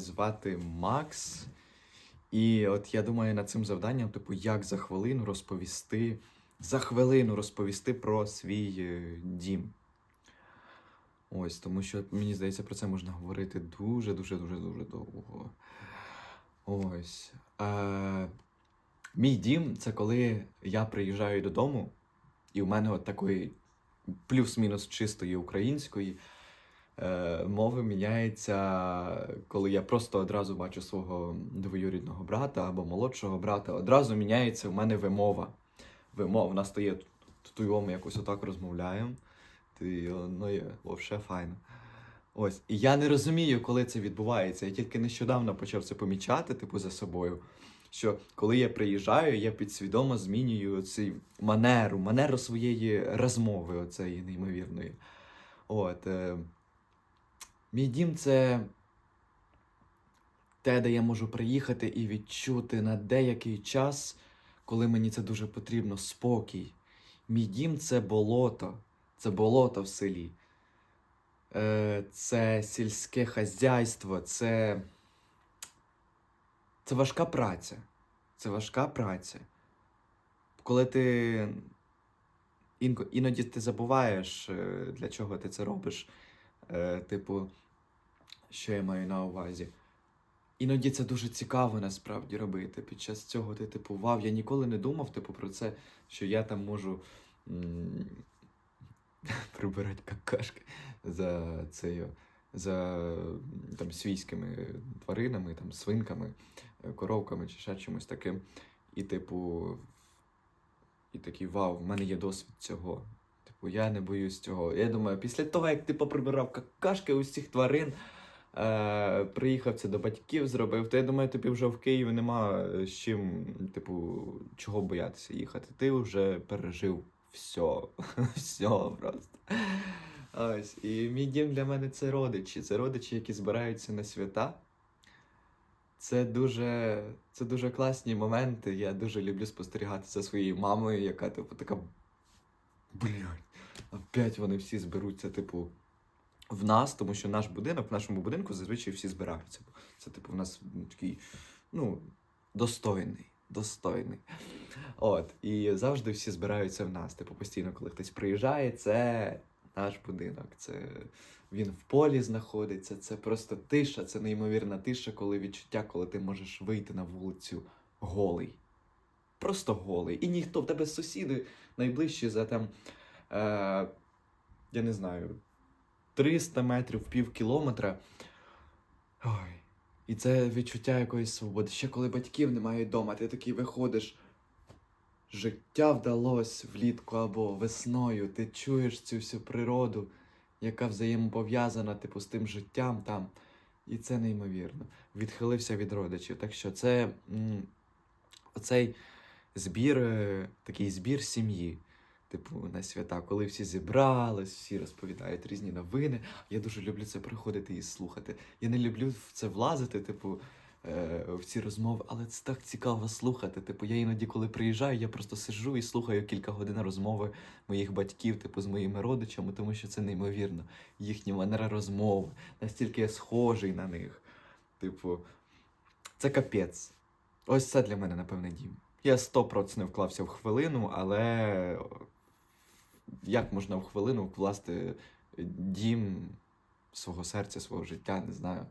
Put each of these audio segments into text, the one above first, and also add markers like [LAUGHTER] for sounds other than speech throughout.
Звати Макс. І от я думаю над цим завданням, типу, як за хвилину розповісти, за хвилину розповісти про свій е, дім. Ось, тому що мені здається, про це можна говорити дуже, дуже, дуже, дуже довго. Ось. Е, мій дім це коли я приїжджаю додому, і у мене от такої плюс-мінус чистої української мови міняється, коли я просто одразу бачу свого двоюрідного брата або молодшого брата, одразу міняється в мене вимова. Вимова, в нас стає тут ми якось отак розмовляємо. Ну, є, файно. Ось. І я не розумію, коли це відбувається. Я тільки нещодавно почав це помічати, типу, за собою. Що коли я приїжджаю, я підсвідомо змінюю цю манеру, манеру своєї розмови, оцеї неймовірної. От. Е, мій дім це те, де я можу приїхати і відчути на деякий час, коли мені це дуже потрібно, спокій. Мій дім це болото, це болото в селі. Е, це сільське хазяйство, це. Це важка праця. Це важка праця. Коли ти іноді ти забуваєш, е, для чого ти це робиш. Е, Типу, що я маю на увазі. Іноді це дуже цікаво насправді робити. Під час цього ти, типу, вау, я ніколи не думав, типу, про це, що я там можу [LAUGHS] прибирати какашки за цею, за там, свійськими тваринами, там, свинками, е, коровками чи ще чимось таким. І, типу, і такий вау, в мене є досвід цього. Типу, я не боюсь цього. Я думаю, після того, як ти поприбирав какашки цих тварин, е, це до батьків, зробив, то я думаю, тобі вже в Києві нема е, з чим, типу, чого боятися їхати. Ти вже пережив все. [LAUGHS] все просто. Ось. І мій дім для мене це родичі. Це родичі, які збираються на свята. Це дуже, це дуже класні моменти. Я дуже люблю спостерігати за своєю мамою, яка, типу, така. Блядь, вони всі зберуться, типу, в нас, тому що наш будинок, в нашому будинку зазвичай всі збираються. Це, типу, в нас такий, ну, достойний. Достойний. От, і завжди всі збираються в нас. Типу, постійно, коли хтось приїжджає, це наш будинок. Це він в полі знаходиться. Це просто тиша, це неймовірна тиша, коли відчуття, коли ти можеш вийти на вулицю голий. Просто голий. І ніхто в тебе сусіди найближчі за там, е, я не знаю, 300 метрів, пів кілометра. Ой. І це відчуття якоїсь свободи. Ще коли батьків немає вдома, ти такий виходиш. Життя вдалося влітку або весною. Ти чуєш цю всю природу, яка взаємопов'язана, типу, з тим життям там. І це неймовірно. Відхилився від родичів. Так що це м, оцей збір, е, такий збір сім'ї. Типу, на свята, коли всі зібрались, всі розповідають різні новини. Я дуже люблю це приходити і слухати. Я не люблю в це влазити, типу, е, в ці розмови, але це так цікаво слухати. Типу, я іноді, коли приїжджаю, я просто сиджу і слухаю кілька годин розмови моїх батьків, типу, з моїми родичами, тому що це неймовірно. Їхня манера розмови, настільки я схожий на них. Типу, це капець. Ось це для мене, напевне, дім. Я 100% не вклався в хвилину, але як можна в хвилину вкласти дім свого серця, свого життя, не знаю.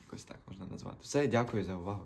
Якось так можна назвати. Все, дякую за увагу.